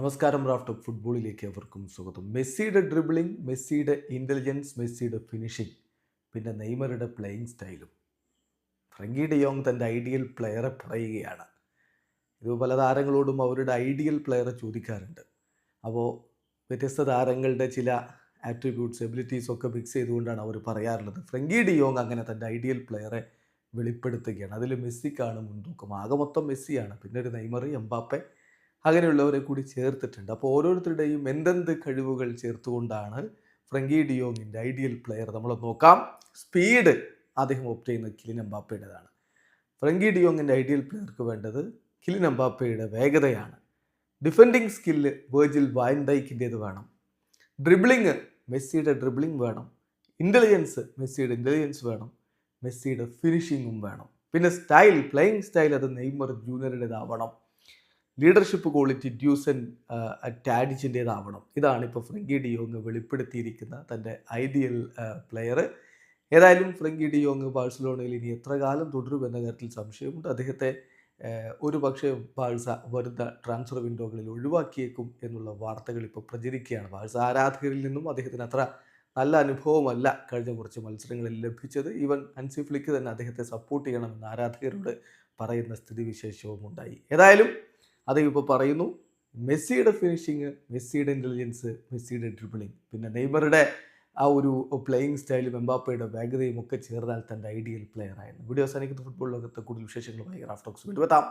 നമസ്കാരം റാഫ്റ്റ് ഫുട്ബോളിലേക്ക് അവർക്കും സ്വാഗതം. മെസ്സിയുടെ ഡ്രിബിളിംഗ് മെസ്സിയുടെ ഇന്റലിജൻസ് മെസ്സിയുടെ ഫിനിഷിംഗ് പിന്നെ നെയ്മറുടെ പ്ലേയിങ് സ്റ്റൈലും ഫ്രങ്കി ഡി യോങ് തന്റെ ഐഡിയൽ പ്ലെയറെ പറയുകയാണ്. ഇത് പല താരങ്ങളോടും അവരുടെ ഐഡിയൽ പ്ലെയറെ ചോദിക്കാറുണ്ട്. അപ്പോൾ വ്യത്യസ്ത താരങ്ങളുടെ ചില ആട്രിബ്യൂട്ട്സ് എബിലിറ്റീസ് ഒക്കെ മിക്സ് ചെയ്തുകൊണ്ടാണ് അവർ പറയാറുള്ളത്. ഫ്രങ്കി ഡി യോങ് അങ്ങനെ തന്റെ ഐഡിയൽ പ്ലെയറെ വെളിപ്പെടുത്തുകയാണ്. അതിൽ മെസ്സിക്കാണ് മുൻതൂക്കം. ആകെ മൊത്തം മെസ്സിയാണ്. പിന്നെ ഒരു നെയ്മർ എംബാപ്പെ അങ്ങനെയുള്ളവരെ കൂടി ചേർത്തിട്ടുണ്ട്. അപ്പോൾ ഓരോരുത്തരുടെയും എന്തെന്ത് കഴിവുകൾ ചേർത്തുകൊണ്ടാണ് ഫ്രങ്കി ഡിയോങ്ങിന്റെ ഐഡിയൽ പ്ലെയർ നമ്മൾ നോക്കാം. സ്പീഡ് അദ്ദേഹം ഓപ്റ്റ് ചെയ്യുന്നത് കിലിൻ അമ്പാപ്പയുടേതാണ് ഫ്രങ്കി ഡിയോങ്ങിന്റെ ഐഡിയൽ പ്ലെയർക്ക് വേണ്ടത് കിലിൻ അമ്പാപ്പയുടെ വേഗതയാണ്. ഡിഫെൻഡിങ് സ്കില്ല് വേർജിൽ വാൻഡൈക്കിന്റേത് വേണം. ഡ്രിബിളിങ് മെസ്സിയുടെ ഡ്രിബിളിങ് വേണം. ഇന്റലിജൻസ് മെസ്സിയുടെ ഇന്റലിജൻസ് വേണം. മെസ്സിയുടെ ഫിനിഷിങ്ങും വേണം. പിന്നെ സ്റ്റൈൽ പ്ലേയിങ് സ്റ്റൈൽ അത് നെയ്മർ ജൂനിയറുടേതാവണം ലീഡർഷിപ്പ് ക്വാളിറ്റി ഡ്യൂസൻ ടാഡിച്ചിന്റേതാവണം ഇതാണ് ഇപ്പോൾ ഫ്രങ്കി ഡിയോങ് വെളിപ്പെടുത്തിയിരിക്കുന്ന തന്റെ ഐഡിയൽ പ്ലെയർ ഏതായാലും ഫ്രങ്കി ഡിയോങ് ബാഴ്സലോണയിൽ ഇനി എത്ര കാലം തുടരുമെന്ന കാര്യത്തിൽ സംശയമുണ്ട്. അദ്ദേഹത്തെ ഒരു പക്ഷേ ബാഴ്സ വരുന്ന ട്രാൻസ്ഫർ വിൻഡോകളിൽ ഒഴിവാക്കിയേക്കും എന്നുള്ള വാർത്തകൾ ഇപ്പോൾ പ്രചരിക്കുകയാണ്. ബാഴ്സ ആരാധകരിൽ നിന്നും അദ്ദേഹത്തിന് അത്ര നല്ല അനുഭവമല്ല കഴിഞ്ഞ കുറച്ച് മത്സരങ്ങളിൽ ലഭിച്ചത്. ഈവൻ അൻസിഫ്ലിക്ക് തന്നെ അദ്ദേഹത്തെ സപ്പോർട്ട് ചെയ്യണമെന്ന് ആരാധകരോട് പറയുന്ന സ്ഥിതിവിശേഷവും ഉണ്ടായി ഏതായാലും അദ്ദേഹം ഇപ്പോൾ പറയുന്നു മെസ്സിയുടെ ഫിനിഷിങ് മെസ്സിയുടെ ഇന്റലിജൻസ് മെസ്സിയുടെ ഡ്രിബിളിങ് പിന്നെ നെയ്മറുടെ ആ ഒരു പ്ലേയിങ് സ്റ്റൈലും എംബാപ്പയുടെ വേഗതയും ഒക്കെ ചേർന്നാൽ തന്റെ ഐഡിയൽ പ്ലെയർ ആയിരുന്നു വീഡിയോ അവസാനിക്കുന്ന. ഫുട്ബോൾ ലോകത്തെ കൂടുതൽ വിശേഷങ്ങളുമായി റാഫ്റ്റോക്സ് വീണ്ടും എത്താം.